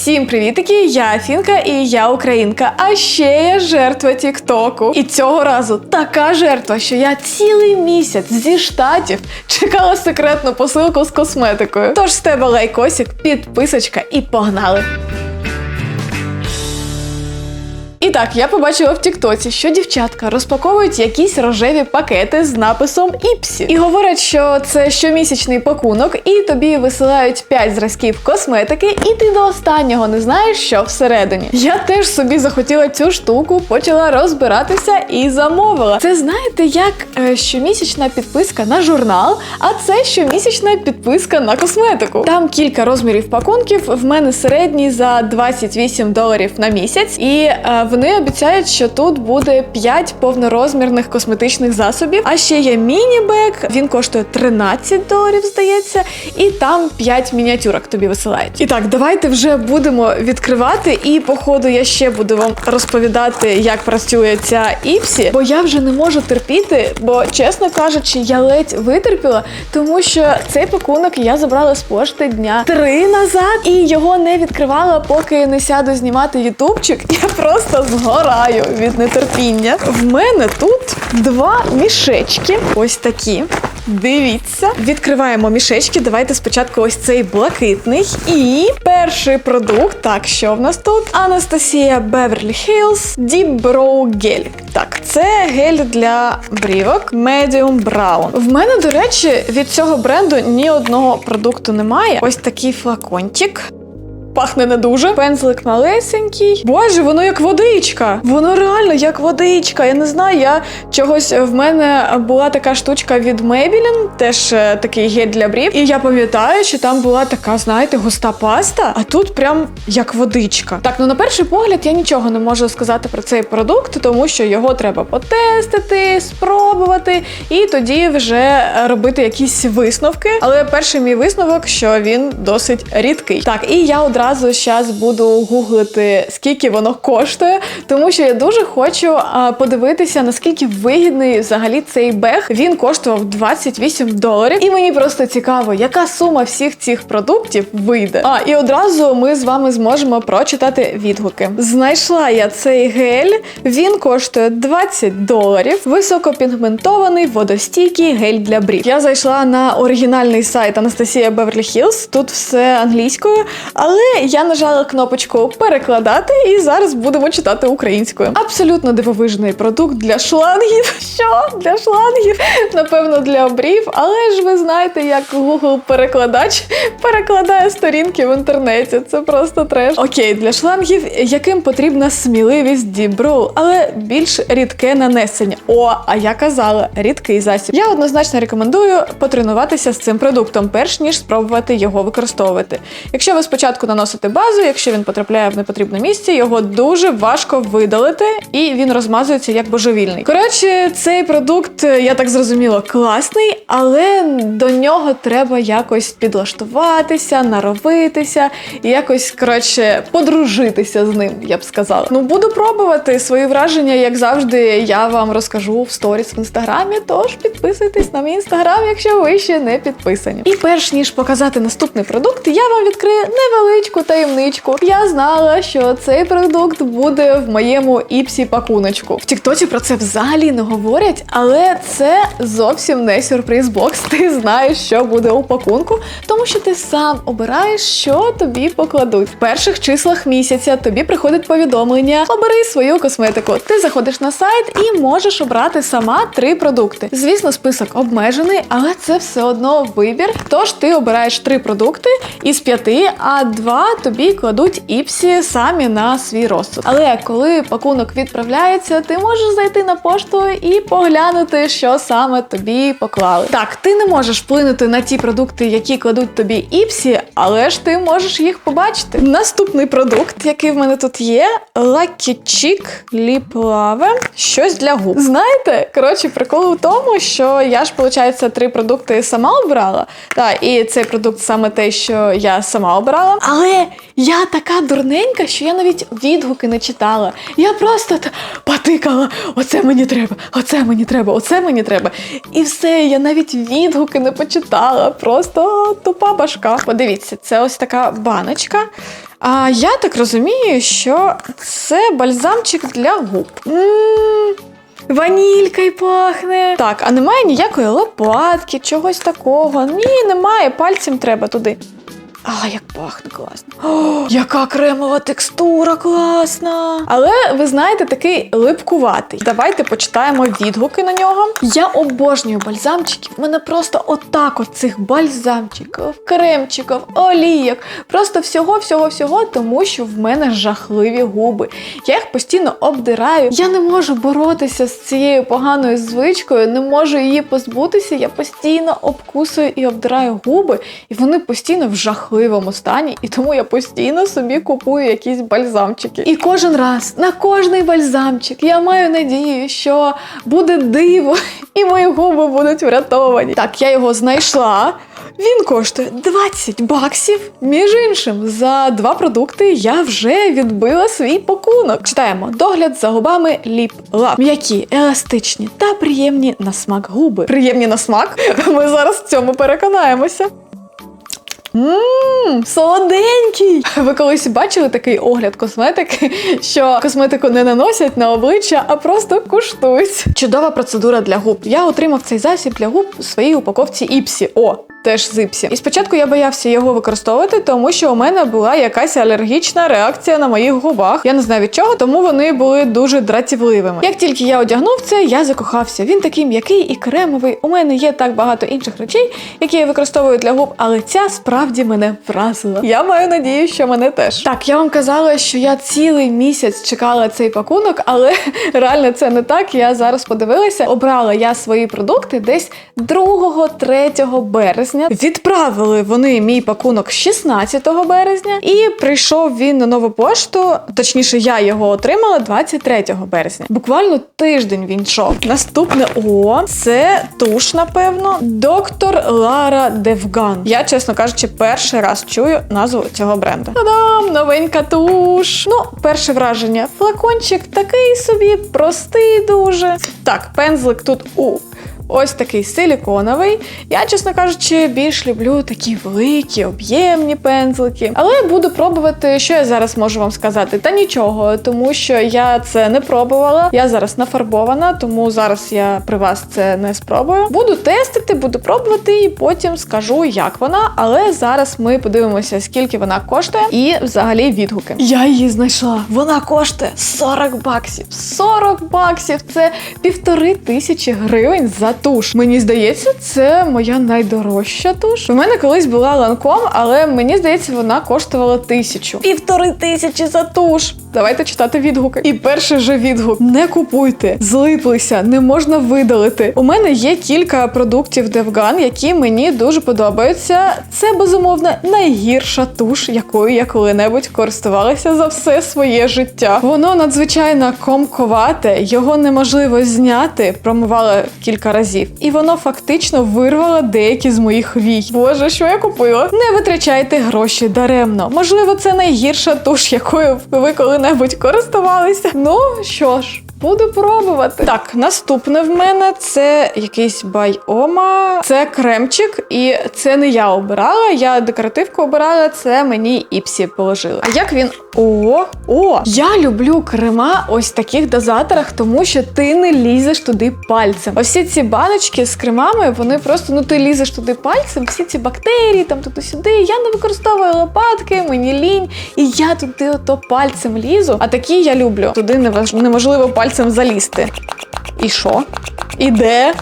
Всім привітики! Я Фінка і я українка. А ще я жертва Тіктоку. І цього разу така жертва, що я цілий місяць зі штатів чекала секретну посилку з косметикою. Тож з тебе лайкосик, підписочка і погнали! І так, я побачила в Тіктоці, що дівчатка розпаковують якісь рожеві пакети з написом Іпсі. І говорять, що це щомісячний пакунок, і тобі висилають 5 зразків косметики, і ти до останнього не знаєш, що всередині. Я теж собі захотіла цю штуку, почала розбиратися і замовила. Це знаєте, як е, щомісячна підписка на журнал, а це щомісячна підписка на косметику. Там кілька розмірів пакунків. В мене середній за 28 доларів на місяць, і е, вони обіцяють, що тут буде 5 повнорозмірних косметичних засобів. А ще є міні-бек, він коштує 13 доларів, здається, і там 5 мініатюрок тобі висилають. І так, давайте вже будемо відкривати. І по ходу я ще буду вам розповідати, як працює ця іпсі, бо я вже не можу терпіти, бо чесно кажучи, я ледь витерпіла, тому що цей пакунок я забрала з пошти дня три назад і його не відкривала, поки не сяду знімати ютубчик. Я просто згораю від нетерпіння. В мене тут два мішечки. Ось такі. Дивіться, відкриваємо мішечки. Давайте спочатку ось цей блакитний. І перший продукт. Так, що в нас тут? Анастасія Beverly Hills Deep Brow Gel. Так, це гель для брівок Medium Brown. В мене, до речі, від цього бренду ні одного продукту немає. Ось такий флакончик. Пахне не дуже. Пензлик малесенький. Боже, воно як водичка. Воно реально як водичка. Я не знаю, я чогось в мене була така штучка від Maybelline, теж е, такий гель для брів. І я пам'ятаю, що там була така, знаєте, густа паста, а тут прям як водичка. Так, ну на перший погляд я нічого не можу сказати про цей продукт, тому що його треба потестити, спробувати, і тоді вже робити якісь висновки. Але перший мій висновок, що він досить рідкий. Так, і я одразу зараз буду гуглити, скільки воно коштує, тому що я дуже хочу подивитися, наскільки вигідний взагалі цей бег. Він коштував 28 доларів. І мені просто цікаво, яка сума всіх цих продуктів вийде. А, і одразу ми з вами зможемо прочитати відгуки. Знайшла я цей гель, він коштує 20 доларів. Високопігментований водостійкий гель для брів. Я зайшла на оригінальний сайт Анастасія Beverly Hills. Тут все англійською, але я нажала кнопочку перекладати і зараз будемо читати українською. Абсолютно дивовижний продукт для шлангів. Що? Для шлангів? Напевно, для обрів. Але ж ви знаєте, як Google перекладач перекладає сторінки в інтернеті. Це просто треш. Окей, для шлангів, яким потрібна сміливість Діброу, але більш рідке нанесення. О, а я казала, рідкий засіб. Я однозначно рекомендую потренуватися з цим продуктом, перш ніж спробувати його використовувати. Якщо ви спочатку наносите базу, якщо він потрапляє в непотрібне місце, його дуже важко видалити, і він розмазується як божевільний. Коротше, цей продукт, я так зрозуміла, класний, але до нього треба якось підлаштуватися, наробитися, і якось коротше подружитися з ним, я б сказала. Ну буду пробувати свої враження, як завжди, я вам розкажу в сторіс в інстаграмі. Тож підписуйтесь на мій інстаграм, якщо ви ще не підписані. І перш ніж показати наступний продукт, я вам відкрию невеличку таємничку. Я знала, що цей продукт буде в моєму іпсі пакуночку. В Тіктоці про це взагалі не говорять, але це зовсім не сюрприз бокс. Ти знаєш, що буде у пакунку, тому що ти сам обираєш, що тобі покладуть. В перших числах місяця тобі приходить повідомлення: обери свою косметику. Ти заходиш на сайт і можеш обрати сама три продукти. Звісно, список обмежений, але це все одно вибір. Тож ти обираєш три продукти із п'яти, а два тобі кладуть іпсі самі на свій розсуд. Але коли пакунок відправляється, ти можеш зайти на пошту і поглянути, що саме тобі поклали. Так, ти не можеш вплинути на ті продукти, які кладуть тобі іпсі, але ж ти можеш їх побачити. Наступний продукт, який в мене тут є, Lucky Chick Lip Love. Щось для губ. Знаєте, коротше, прикол у тому, що я ж, виходить, три продукти сама обрала. Так, і цей продукт саме те, що я сама обрала. Але я така дурненька, що я навіть відгуки не читала. Я просто потикала, оце мені треба, оце мені треба, оце мені треба. І все, я навіть відгуки не почитала. Просто тупа башка. Подивіться. Здається, це ось така баночка. А я так розумію, що це бальзамчик для губ. М, Ванількою пахне. Так, а немає ніякої лопатки, чогось такого. Ні, немає, пальцем треба туди. А, як пахне класно. О, яка кремова текстура класна. Але ви знаєте, такий липкуватий. Давайте почитаємо відгуки на нього. Я обожнюю бальзамчики. В мене просто отак от цих бальзамчиків, кремчиків, олійок. Просто всього, всього, всього, тому що в мене жахливі губи. Я їх постійно обдираю. Я не можу боротися з цією поганою звичкою, не можу її позбутися. Я постійно обкусую і обдираю губи, і вони постійно в жахливому стані, і тому я постійно собі купую якісь бальзамчики. І кожен раз на кожний бальзамчик я маю надію, що буде диво, і мої губи будуть врятовані. Так, я його знайшла. Він коштує 20 баксів. Між іншим, за два продукти я вже відбила свій пакунок. Читаємо догляд за губами Lip Lab. М'які, еластичні та приємні на смак губи. Приємні на смак? Ми зараз в цьому переконаємося. Ммм, солоденький! Ви колись бачили такий огляд косметики, що косметику не наносять на обличчя, а просто куштують. Чудова процедура для губ. Я отримав цей засіб для губ у своїй упаковці Іпсі. О, теж з Іпсі. І спочатку я боявся його використовувати, тому що у мене була якась алергічна реакція на моїх губах. Я не знаю від чого, тому вони були дуже дратівливими. Як тільки я одягнув це, я закохався. Він такий м'який і кремовий. У мене є так багато інших речей, які я використовую для губ, але ця справді мене вразила. Я маю надію, що мене теж. Так, я вам казала, що я цілий місяць чекала цей пакунок, але реально це не так. Я зараз подивилася. Обрала я свої продукти десь 2-3 березня. Відправили вони мій пакунок 16 березня, і прийшов він на нову пошту. Точніше, я його отримала 23 березня. Буквально тиждень він йшов. Наступне о, це туш, напевно. Доктор Лара Девган. Я, чесно кажучи, перший раз чую назву цього бренда. Та-дам! Новенька туш. Ну, перше враження. Флакончик такий собі, простий дуже. Так, пензлик тут у. Ось такий силіконовий. Я, чесно кажучи, більш люблю такі великі, об'ємні пензлики. Але буду пробувати, що я зараз можу вам сказати. Та нічого, тому що я це не пробувала. Я зараз нафарбована, тому зараз я при вас це не спробую. Буду тестити, буду пробувати і потім скажу, як вона. Але зараз ми подивимося, скільки вона коштує, і взагалі відгуки. Я її знайшла. Вона коштує 40 баксів. 40 баксів це півтори тисячі гривень за туш. Мені здається, це моя найдорожча туш. У мене колись була ланком, але мені здається, вона коштувала тисячу. Півтори тисячі за туш. Давайте читати відгуки. І перший же відгук: не купуйте, злиплися, не можна видалити. У мене є кілька продуктів Devgan, які мені дуже подобаються. Це безумовно найгірша туш, якою я коли-небудь користувалася за все своє життя. Воно надзвичайно комковате, його неможливо зняти. Промивала кілька разів, і воно фактично вирвало деякі з моїх вій. Боже, що я купила? Не витрачайте гроші даремно. Можливо, це найгірша туш, якою ви коли-небудь користувалися. Ну що ж. Буду пробувати. Так, наступне в мене це якийсь байома. Це кремчик, і це не я обирала. Я декоративку обирала, це мені іпсі положили. А як він. О, о! Я люблю крема ось в таких дозаторах, тому що ти не лізеш туди пальцем. Ось ці баночки з кремами, вони просто ну ти лізеш туди пальцем, всі ці бактерії, там туди-сюди. Я не використовую лопатки, мені лінь, і я туди ото пальцем лізу. А такі я люблю. Туди неваж- неможливо пальцем залізти. І що? І де?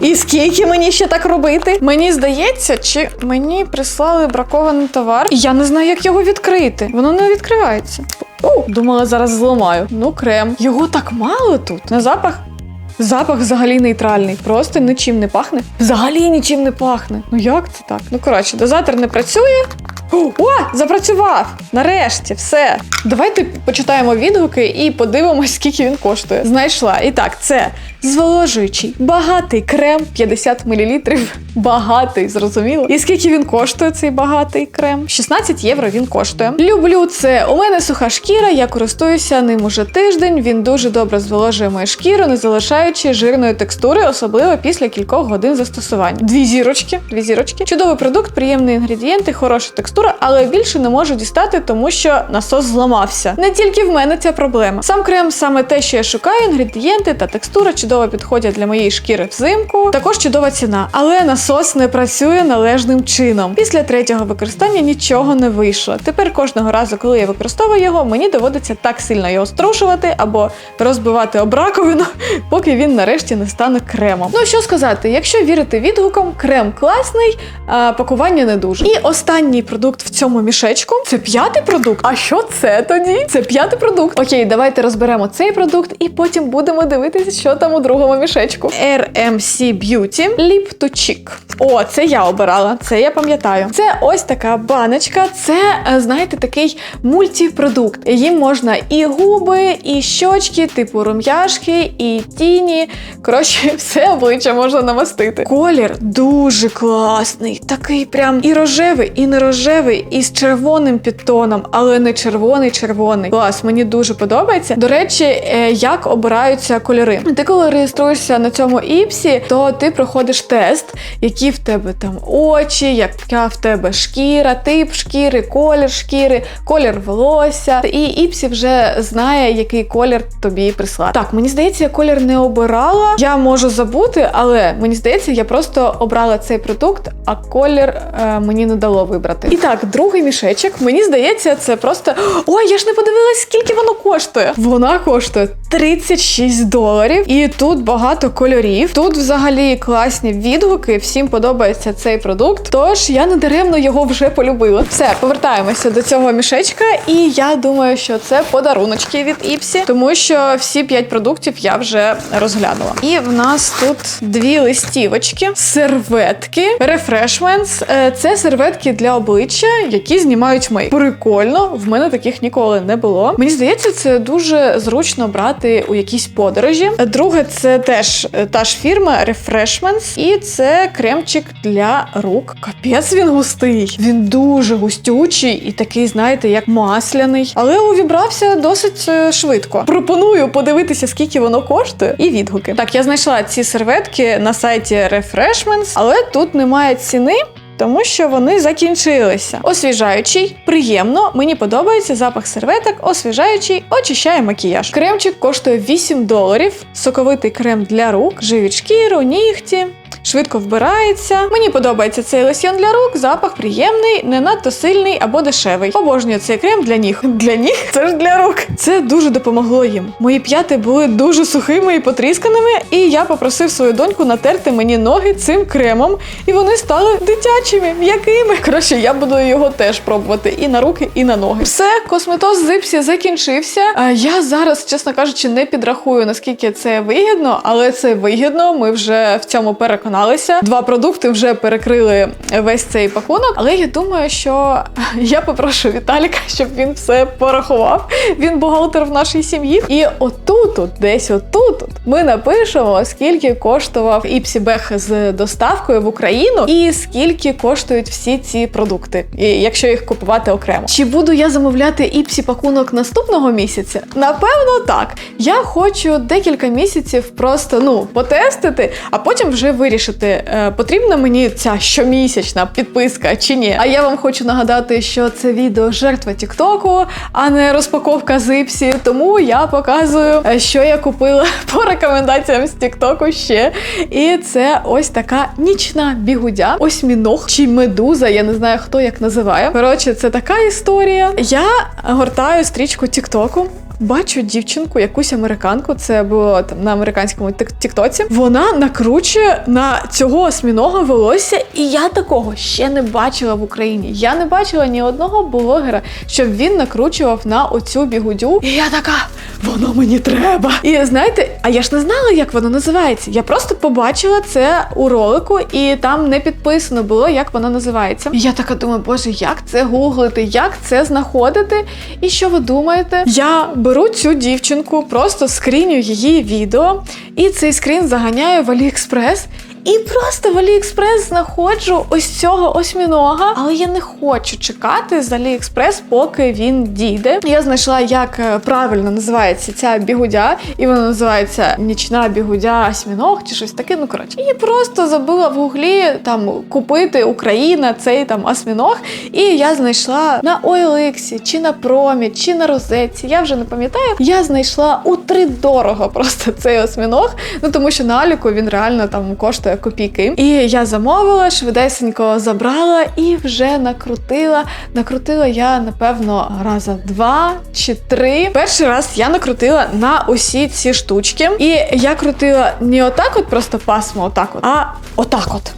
І скільки мені ще так робити? Мені здається, чи мені прислали бракований товар, і я не знаю, як його відкрити. Воно не відкривається. О, думала, зараз зламаю. Ну, крем. Його так мало тут. На запах. Запах взагалі нейтральний, просто нічим не пахне. Взагалі нічим не пахне. Ну як це так? Ну коротше, дозатор не працює. О, запрацював! Нарешті, все. Давайте почитаємо відгуки і подивимось, скільки він коштує. Знайшла. І так, це зволожуючий, багатий крем 50 мл. Багатий, зрозуміло. І скільки він коштує, цей багатий крем? 16 євро він коштує. Люблю це. У мене суха шкіра, я користуюся ним уже тиждень. Він дуже добре зволожує мою шкіру, не залишаючи жирної текстури, особливо після кількох годин застосування. Дві зірочки, дві зірочки. Чудовий продукт, приємні інгредієнти, хороша текстура, але більше не можу дістати, тому що насос зламався. Не тільки в мене ця проблема. Сам крем саме те, що я шукаю, інгредієнти та текстура чудово підходять для моєї шкіри взимку. Також чудова ціна, але насос не працює належним чином. Після третього використання нічого не вийшло. Тепер кожного разу, коли я використовую його, мені доводиться так сильно його струшувати або розбивати об раковину, поки він нарешті не стане кремом. Ну що сказати, якщо вірити відгукам, крем класний, а пакування не дуже. І останній продукт в цьому мішечку це п'ятий продукт. А що це тоді? Це п'ятий продукт. Окей, давайте розберемо цей продукт і потім будемо дивитися, що там у другому мішечку. RMC Beauty Lip to Cheek. О, це я обирала, це я пам'ятаю. Це ось така баночка. Це, е, знаєте, такий мультипродукт. Їм можна і губи, і щочки, типу рум'яшки, і тіні. Коротше, все обличчя можна намастити. Колір дуже класний, такий прям і рожевий, і не рожевий, і з червоним підтоном, але не червоний-червоний. Клас, мені дуже подобається. До речі, е, як обираються кольори. Ти коли реєструєшся на цьому іпсі, то ти проходиш тест, які в тебе там очі, яка в тебе шкіра, тип шкіри, колір шкіри, колір волосся. І іпсі вже знає, який колір тобі прислати. Так, мені здається, я колір не обирала. Я можу забути, але мені здається, я просто обрала цей продукт, а колір е, мені не дало вибрати. І так, другий мішечок. Мені здається, це просто. Ой, я ж не подивилась, скільки воно коштує. Вона коштує 36 доларів. І тут багато кольорів. Тут взагалі класні відгуки. Всім подобається цей продукт. Тож я не даремно його вже полюбила. Все, повертаємося до цього мішечка, і я думаю, що це подаруночки від Іпсі, тому що всі 5 продуктів я вже розглянула. І в нас тут дві листівочки, серветки, Refreshments. Е, Це серветки для обличчя, які знімають мейк. Прикольно, в мене таких ніколи не було. Мені здається, це дуже зручно брати у якісь подорожі. Друге, це теж е, та ж фірма Refreshments, і це кремчик для рук. Капець він густий. Він дуже густючий і такий, знаєте, як масляний, але увібрався досить е, швидко. Пропоную подивитися, скільки воно коштує, і відгуки. Так, я знайшла ці серветки на сайті Refreshments, але тут немає ціни. Тому що вони закінчилися. Освіжаючий, приємно, мені подобається запах серветок, освіжаючий, очищає макіяж. Кремчик коштує 8 доларів, соковитий крем для рук, живі шкіру, нігті. Швидко вбирається. Мені подобається цей лосьйон для рук, запах приємний, не надто сильний або дешевий. Обожнюю цей крем для ніг. Для ніг це ж для рук. Це дуже допомогло їм. Мої п'яти були дуже сухими і потрісканими, і я попросив свою доньку натерти мені ноги цим кремом, і вони стали дитячими, м'якими. Коротше, я буду його теж пробувати і на руки, і на ноги. Все, косметоз зипсі закінчився. А я зараз, чесно кажучи, не підрахую наскільки це вигідно, але це вигідно. Ми вже в цьому переконалися. Два продукти вже перекрили весь цей пакунок. Але я думаю, що я попрошу Віталіка, щоб він все порахував. Він бухгалтер в нашій сім'ї. І отут, от, десь отут, от, ми напишемо, скільки коштував іпсібех з доставкою в Україну, і скільки коштують всі ці продукти, і якщо їх купувати окремо. Чи буду я замовляти іпсі пакунок наступного місяця? Напевно, так. Я хочу декілька місяців просто ну потестити, а потім вже вирішити, е, потрібна мені ця щомісячна підписка чи ні. А я вам хочу нагадати, що це відео жертва Тіктоку, а не розпаковка з іпсі. Тому я показую, е, що я купила по рекомендаціям з Тіктоку ще. І це ось така нічна бігудя, осьміног чи медуза. Я не знаю, хто як називає. Коротше, це така історія. Я гортаю стрічку Тіктоку. Бачу дівчинку, якусь американку, це було там на американському тіктоці. Вона накручує на цього осьмінога волосся, і я такого ще не бачила в Україні. Я не бачила ні одного блогера, щоб він накручував на оцю бігудю. І я така, воно мені треба. І знаєте, а я ж не знала, як воно називається. Я просто побачила це у ролику, і там не підписано було, як воно називається. І я така думаю, боже, як це гуглити, як це знаходити? І що ви думаєте? Я беру цю дівчинку, просто скріню її відео, і цей скрін заганяю в Аліекспрес. І просто в Аліекспрес знаходжу ось цього осьмінога, але я не хочу чекати з Аліекспрес, поки він дійде. Я знайшла, як е, правильно називається ця бігудя, і вона називається нічна бігудя осьміног чи щось таке. Ну коротше, і просто забила в гуглі там купити Україна цей там осьміног. І я знайшла на OLX, чи на промі, чи на розетці. Я вже не пам'ятаю. Я знайшла у три дорого просто цей осьміног. Ну тому що на Аліку він реально там коштує копійки. І я замовила, швидесенько забрала і вже накрутила. Накрутила я, напевно, раза два чи три. Перший раз я накрутила на усі ці штучки. І я крутила не отак, от просто пасмо, отак, от, а отак от.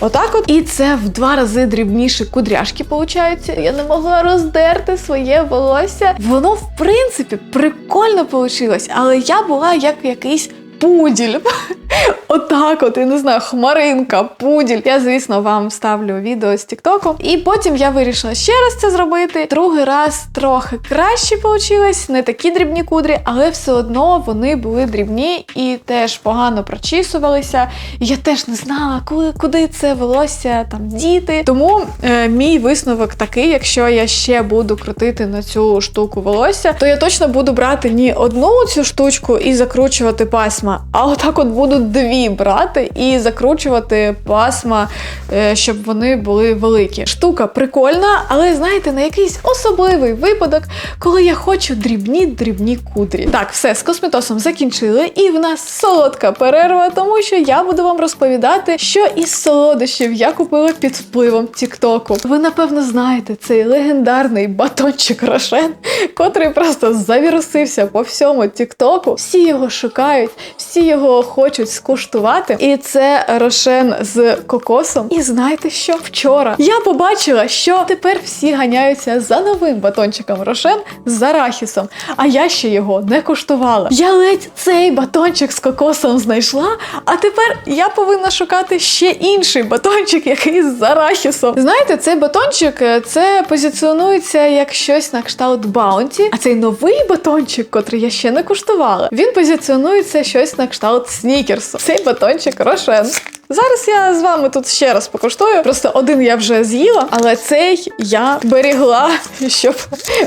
Отак от. І це в два рази дрібніші кудряшки получаються. Я не могла роздерти своє волосся. Воно, в принципі, прикольно вийшло, але я була як якийсь пуділь. Отак, от, я не знаю, хмаринка, пуділь. Я, звісно, вам ставлю відео з Тіктоку. І потім я вирішила ще раз це зробити. Другий раз трохи краще вийшло, не такі дрібні кудрі, але все одно вони були дрібні і теж погано прочісувалися. Я теж не знала, коли, куди це волосся там діти. Тому е, мій висновок такий: якщо я ще буду крутити на цю штуку волосся, то я точно буду брати не одну цю штучку і закручувати пасма, а отак от буду дві брати і закручувати пасма, е, щоб вони були великі. Штука прикольна, але знаєте, на якийсь особливий випадок, коли я хочу дрібні-дрібні кудрі. Так, все з косметосом закінчили, і в нас солодка перерва, тому що я буду вам розповідати, що із солодощів я купила під впливом Тіктоку. Ви напевно знаєте цей легендарний батончик Рошен, котрий просто завірусився по всьому Тіктоку. Всі його шукають, всі його хочуть скуштувати. І це рошен з кокосом. І знаєте що? Вчора я побачила, що тепер всі ганяються за новим батончиком рошен з арахісом, а я ще його не куштувала. Я ледь цей батончик з кокосом знайшла, а тепер я повинна шукати ще інший батончик, який з арахісом. Знаєте, цей батончик е, це позиціонується як щось на кшталт баунті, а цей новий батончик, котрий я ще не куштувала, він позиціонується щось на кшталт снікерсу. Цей батончик рошен. Зараз я з вами тут ще раз покуштую. Просто один я вже з'їла, але цей я берегла, щоб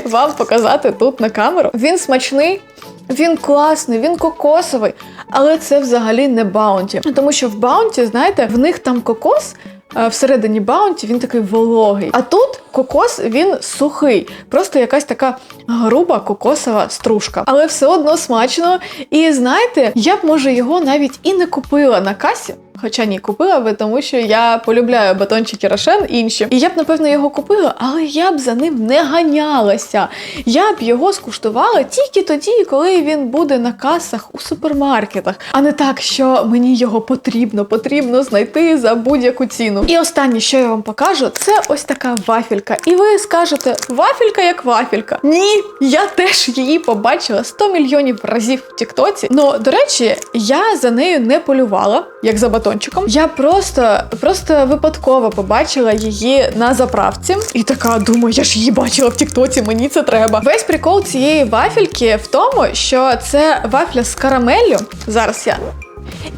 вам показати тут на камеру. Він смачний. Він класний, він кокосовий, але це взагалі не баунті. Тому що в баунті, знаєте, в них там кокос. Всередині баунті він такий вологий. А тут кокос він сухий, просто якась така груба кокосова стружка. Але все одно смачно. І знаєте, я б може його навіть і не купила на касі. Хоча ні, купила би, тому що я полюбляю батончики Рошен інші. І я б, напевно, його купила, але я б за ним не ганялася. Я б його скуштувала тільки тоді, коли він буде на касах у супермаркетах, а не так, що мені його потрібно, потрібно знайти за будь-яку ціну. І останнє, що я вам покажу, це ось така вафелька. І ви скажете, вафелька як вафелька. Ні, я теж її побачила 100 мільйонів разів в Тіктоці. Ну, до речі, я за нею не полювала, як за батончиком. Я просто, просто випадково побачила її на заправці і така думаю, я ж її бачила в Тіктоці, мені це треба. Весь прикол цієї вафельки в тому, що це вафля з карамеллю. Зараз я.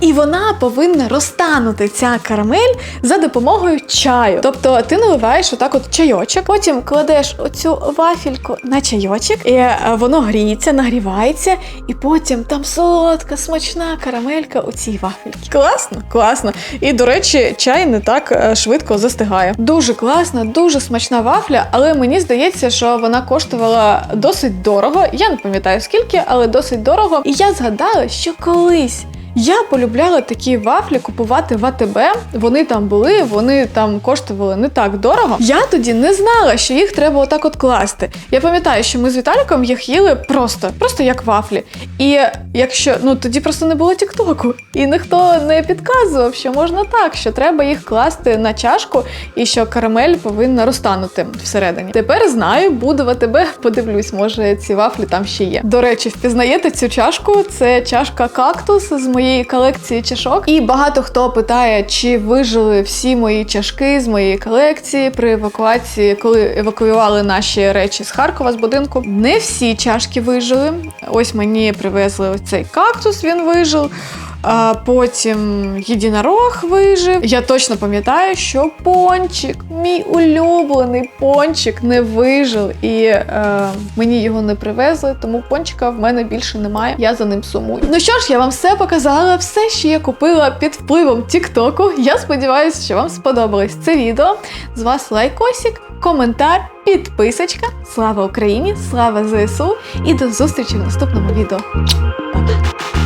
І вона повинна розтанути ця карамель за допомогою чаю. Тобто ти наливаєш отак от чайочок, потім кладеш оцю вафельку на чайочок, і е, воно гріється, нагрівається, і потім там солодка, смачна карамелька у цій вафельці. Класно, класно. І до речі, чай не так е, швидко застигає. Дуже класна, дуже смачна вафля, але мені здається, що вона коштувала досить дорого. Я не пам'ятаю скільки, але досить дорого. І я згадала, що колись. Я полюбляла такі вафлі купувати в АТБ. Вони там були, вони там коштували не так дорого. Я тоді не знала, що їх треба отак от класти. Я пам'ятаю, що ми з Віталіком їх їли просто, просто як вафлі. І якщо ну тоді просто не було тіктоку, і ніхто не підказував, що можна так, що треба їх класти на чашку, і що карамель повинна розтанути всередині. Тепер знаю, буду в АТБ, подивлюсь, може ці вафлі там ще є. До речі, впізнаєте цю чашку? Це чашка кактус з моєї колекції чашок. І багато хто питає, чи вижили всі мої чашки з моєї колекції при евакуації, коли евакуювали наші речі з Харкова з будинку. Не всі чашки вижили. Ось мені привезли ось цей кактус, він вижив. А потім єдинорог вижив. Я точно пам'ятаю, що пончик, мій улюблений пончик, не вижив, і е, мені його не привезли, тому пончика в мене більше немає. Я за ним сумую. Ну що ж, я вам все показала, все, що я купила під впливом Тіктоку. Я сподіваюся, що вам сподобалось це відео. З вас лайкосик, коментар, підписочка. Слава Україні! Слава ЗСУ! І до зустрічі в наступному відео. Па-па!